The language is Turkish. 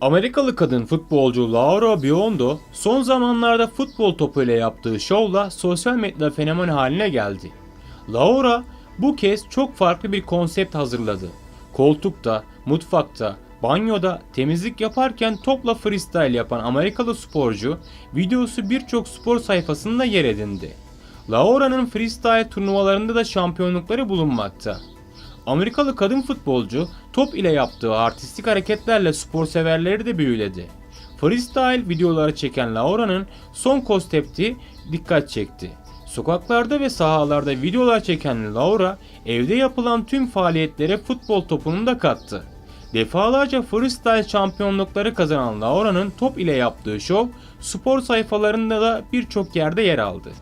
Amerikalı kadın futbolcu Laura Biondo son zamanlarda futbol topuyla yaptığı şovla sosyal medya fenomen haline geldi. Laura bu kez çok farklı bir konsept hazırladı. Koltukta, mutfakta, banyoda temizlik yaparken topla freestyle yapan Amerikalı sporcu videosu birçok spor sayfasında yer edindi. Laura'nın freestyle turnuvalarında da şampiyonlukları bulunmakta. Amerikalı kadın futbolcu top ile yaptığı artistik hareketlerle spor severleri de büyüledi. Freestyle videoları çeken Laura'nın son konsepti dikkat çekti. Sokaklarda ve sahalarda videolar çeken Laura evde yapılan tüm faaliyetlere futbol topunu da kattı. Defalarca freestyle şampiyonlukları kazanan Laura'nın top ile yaptığı şov spor sayfalarında da birçok yerde yer aldı.